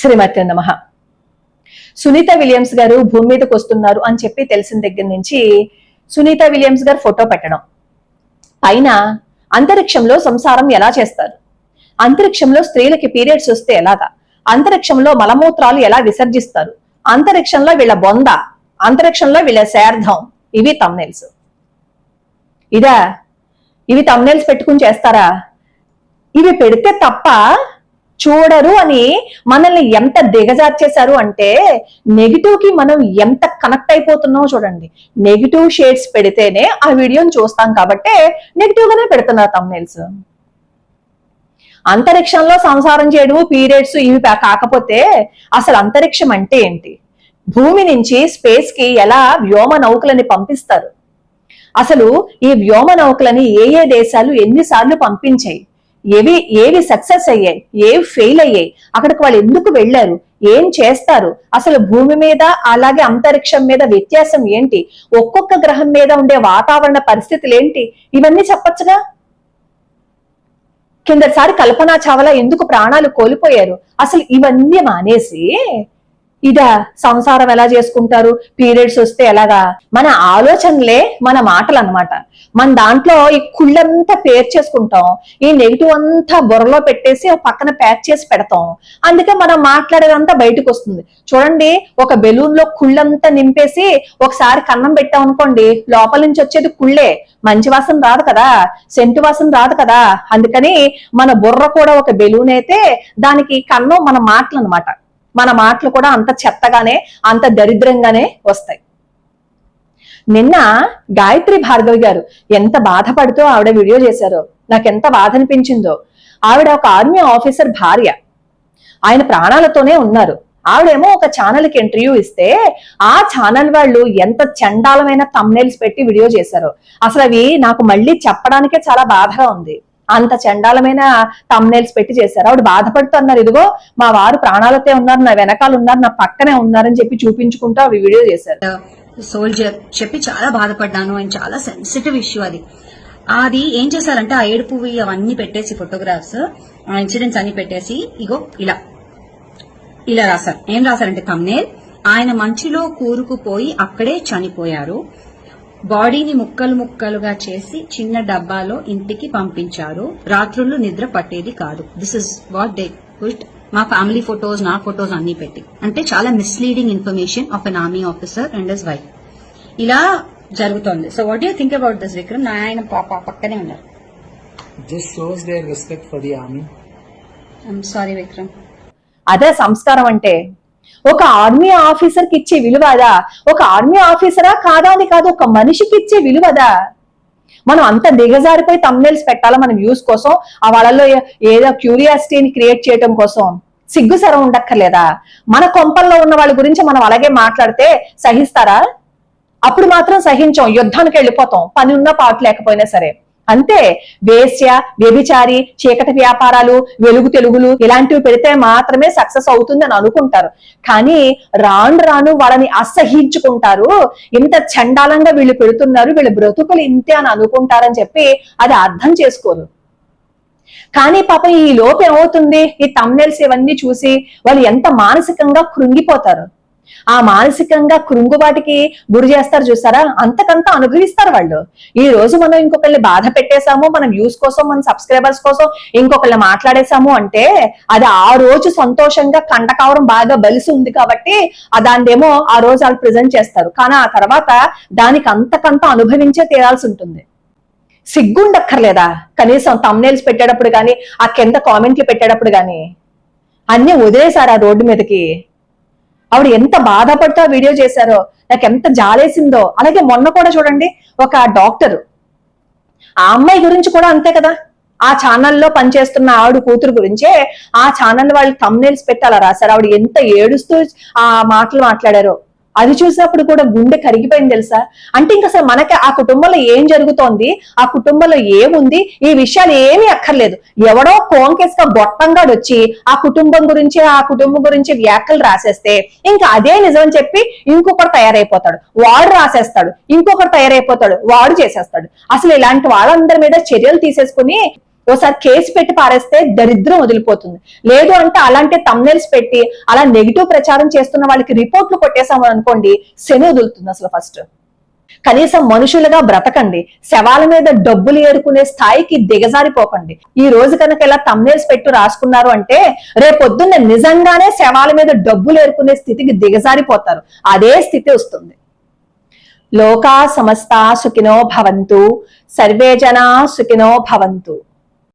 శ్రీమతి నమ. సునీత విలియమ్స్ గారు భూమి మీదకి వస్తున్నారు అని చెప్పి తెలిసిన దగ్గర నుంచి సునీత విలియమ్స్ గారు ఫోటో పెట్టడం. పైన అంతరిక్షంలో సంసారం ఎలా చేస్తారు? అంతరిక్షంలో స్త్రీలకి పీరియడ్స్ వస్తే ఎలాగా? అంతరిక్షంలో మలమూత్రాలు ఎలా విసర్జిస్తారు? అంతరిక్షంలో వీళ్ళ బొంద అంతరిక్షంలో వీళ్ళ శార్థం ఇవి తమ్నెల్స్ ఇదా? ఇవి తమ్నెల్స్ పెట్టుకుని చేస్తారా? ఇవి పెడితే తప్ప చూడరు అని మనల్ని ఎంత దిగజార్చేశారు అంటే నెగిటివ్కి మనం ఎంత కనెక్ట్ అయిపోతున్నామో చూడండి. నెగిటివ్ షేడ్స్ పెడితేనే ఆ వీడియోని చూస్తాం కాబట్టి నెగిటివ్ గానే పెడుతున్నారు తమ్నైల్స్ అంతరిక్షంలో సంసారం చేయడము పీరియడ్స్ ఇవి కాకపోతే అసలు అంతరిక్షం అంటే ఏంటి? భూమి నుంచి స్పేస్కి ఎలా వ్యోమ నౌకలని పంపిస్తారు? అసలు ఈ వ్యోమ నౌకలని ఏ ఏ దేశాలు ఎన్నిసార్లు పంపించాయి? ఏవి ఏవి సక్సెస్ అయ్యాయి ఏవి ఫెయిల్ అయ్యాయి అక్కడికి వాళ్ళు ఎందుకు వెళ్ళారు ఏం చేస్తారు అసలు భూమి మీద అలాగే అంతరిక్షం మీద వ్యత్యాసం ఏంటి ఒక్కొక్క గ్రహం మీద ఉండే వాతావరణ పరిస్థితులు ఏంటి ఇవన్నీ చెప్పొచ్చుగా? కిందసారి కల్పనా చావలా ఎందుకు ప్రాణాలు కోల్పోయారు అసలు ఇవన్నీ మానేసి ఇదా సంసారం ఎలా చేసుకుంటారు? పీరియడ్స్ వస్తే ఎలాగా? మన ఆలోచనలే మన మాటలు అనమాట మన దాంట్లో ఈ కుళ్ళంతా పేర్ చేసుకుంటాం ఈ నెగిటివ్ అంతా బుర్రలో పెట్టేసి పక్కన ప్యాక్ చేసి పెడతాం. అందుకే మనం మాట్లాడేదంతా బయటకు వస్తుంది. చూడండి ఒక బెలూన్లో కుళ్ళంతా నింపేసి ఒకసారి కన్నం పెట్టాం అనుకోండి లోపల నుంచి వచ్చేది కుళ్ళే. మంచి వాసన రాదు కదా? సెంటు వాసన రాదు కదా? అందుకని మన బుర్ర కూడా ఒక బెలూన్ అయితే దానికి కన్నం మన మాటలు అనమాట మన మాటలు కూడా అంత చెత్తగానే అంత దరిద్రంగానే వస్తాయి. నిన్న గాయత్రి భార్గవి గారు ఎంత బాధపడుతూ ఆవిడ వీడియో చేశారో నాకు ఎంత బాధ అనిపించిందో ఆవిడ ఒక ఆర్మీ ఆఫీసర్ భార్య. ఆయన ప్రాణాలతోనే ఉన్నారు. ఆవిడేమో ఒక ఛానల్కి ఇంటర్వ్యూ ఇస్తే ఆ ఛానల్ వాళ్ళు ఎంత చండాలమైన తమ్నైల్స్ పెట్టి వీడియో చేశారో. అసలు అవి నాకు మళ్ళీ చెప్పడానికే చాలా బాధగా ఉంది. అంత చండాలమైన తమ్నేల్స్ పెట్టి చేశారు. ఆవిడ బాధపడుతూ అన్నారు ఇదిగో మా వారు ప్రాణాలతో ఉన్నారు నా వెనకాల ఉన్నారు నా పక్కనే ఉన్నారని చెప్పి చూపించుకుంటూ అవి వీడియో చేశారు. సోల్జర్ చెప్పి చాలా బాధపడ్డాను. అండ్ చాలా సెన్సిటివ్ ఇష్యూ అది. అది ఏం చేశారంటే ఆ ఏడుపువి అవన్నీ పెట్టేసి ఫోటోగ్రాఫ్స్ ఆ ఇన్సిడెంట్స్ అన్ని పెట్టేసి ఇగో ఇలా ఇలా రాశారు. ఏం రాశారంటే తమ్నేల్ ఆయన మంచులో కూరుకుపోయి అక్కడే చనిపోయారు. బాడీని ముక్కలు ముక్కలుగా చేసి చిన్న డబ్బాలో ఇంటికి పంపించారు. రాత్రులు నిద్ర పట్టేది కాదు. This is what they pushed మా ఫ్యామిలీ ఫొటోస్ నా ఫొటోస్ అన్ని పెట్టి. అంటే చాలా misleading information of an army officer and his wife ఇలా జరుగుతోంది. So what you think about this Vikram నా ఆయన పాప పక్కనే ఉన్నారు. This shows their respect for the army. I'm sorry Vikram అదే సంస్కారం అంటే ఒక ఆర్మీ ఆఫీసర్కి ఇచ్చే విలువదా? ఒక ఆర్మీ ఆఫీసరా కాదా అని కాదు ఒక మనిషికి ఇచ్చే విలువదా? మనం అంత దిగజారిపోయి తమ్నెల్స్ పెట్టాలా మన వ్యూస్ కోసం? ఆ వాళ్ళలో ఏదో క్యూరియాసిటీని క్రియేట్ చేయడం కోసం? సిగ్గు సరం ఉండక్కర్లేదా? మన కొంపల్లో ఉన్న వాళ్ళ గురించి మనం అలాగే మాట్లాడితే సహిస్తారా? అప్పుడు మాత్రం సహించాం యుద్ధానికి వెళ్ళిపోతాం. పని ఉన్నా పాటు లేకపోయినా సరే. అంతే. వేశ్య వ్యభిచారి చీకటి వ్యాపారాలు వెలుగు తెలుగులు ఇలాంటివి పెడితే మాత్రమే సక్సెస్ అవుతుందని అనుకుంటారు. కానీ రాను రాను వాళ్ళని అసహించుకుంటారు ఇంత చండాలంగా వీళ్ళు పెడుతున్నారు వీళ్ళ బ్రతుకులు ఇంతే అని అనుకుంటారని చెప్పి అది అర్థం చేసుకోరు. కానీ పాపం ఈ లోపు ఏమవుతుంది? ఈ తమ్నెల్స్ ఇవన్నీ చూసి వాళ్ళు ఎంత మానసికంగా కృంగిపోతారు? ఆ మానసికంగా కృంగుబాటికి గురి చేస్తారు చూసారా? అంతకంతా అనుభవిస్తారు వాళ్ళు. ఈ రోజు మనం ఇంకొకళ్ళని బాధ పెట్టేశాము మన వ్యూస్ కోసం మన సబ్స్క్రైబర్స్ కోసం ఇంకొకరిని మాట్లాడేశాము అంటే అది ఆ రోజు సంతోషంగా కంటకావరం బాగా బలిసి ఉంది కాబట్టి దాన్నేమో ఆ రోజు వాళ్ళు ప్రజెంట్ చేస్తారు. కానీ ఆ తర్వాత దానికి అంతకంత అనుభవించే తీరాల్సి ఉంటుంది. సిగ్గుండక్కర్లేదా? కనీసం తమ్నేల్స్ పెట్టేటప్పుడు కానీ ఆ కింద కామెంట్లు పెట్టేటప్పుడు కానీ అన్ని వదిలేశారు ఆ రోడ్డు మీదకి. ఆవిడ ఎంత బాధపడుతూ వీడియో చేశారో నాకు ఎంత జాలేసిందో. అలాగే మొన్న కూడా చూడండి ఒక డాక్టర్. ఆ అమ్మాయి గురించి కూడా అంతే కదా. ఆ ఛానల్లో పనిచేస్తున్న ఆవిడ కూతురు గురించే ఆ ఛానల్ వాళ్ళు తమ్నేల్స్ పెట్టి అలా రాశారు. ఆవిడ ఎంత ఏడుస్తూ ఆ మాటలు మాట్లాడారో. అది చూసినప్పుడు కూడా గుండె కరిగిపోయింది తెలుసా? అంటే ఇంకా అసలు మనకి ఆ కుటుంబంలో ఏం జరుగుతోంది? ఆ కుటుంబంలో ఏముంది? ఈ విషయాలు ఏమీ అక్కర్లేదు. ఎవడో కోంకేస్గా బొట్టంగాడు వచ్చి ఆ కుటుంబం గురించి ఆ కుటుంబం గురించి వ్యాఖ్యలు రాసేస్తే ఇంకా అదే నిజం అని చెప్పి ఇంకొకటి తయారైపోతాడు. వాడు రాసేస్తాడు. ఇంకొకటి తయారైపోతాడు. వాడు చేసేస్తాడు. అసలు ఇలాంటి వాళ్ళందరి మీద చర్యలు తీసేసుకుని ఓసారి కేసు పెట్టి పారేస్తే దరిద్రం వదిలిపోతుంది. లేదు అంటే అలాంటి తమ్నెల్స్ పెట్టి అలా నెగిటివ్ ప్రచారం చేస్తున్న వాళ్ళకి రిపోర్ట్లు కొట్టేసామని అనుకోండి శని వదులుతుంది అసలు ఫస్ట్ కనీసం మనుషులుగా బ్రతకండి. శవాల మీద డబ్బులు ఏరుకునే స్థాయికి దిగజారిపోకండి. ఈ రోజు కనుక ఇలా తమ్నేల్స్ పెట్టు రాసుకున్నారు అంటే రేపొద్దున్న నిజంగానే శవాల మీద డబ్బులు ఏరుకునే స్థితికి దిగజారిపోతారు. అదే స్థితి వస్తుంది. లోకా సమస్త సుఖినో భవంతు సర్వే జనా సుఖినో భవంతు.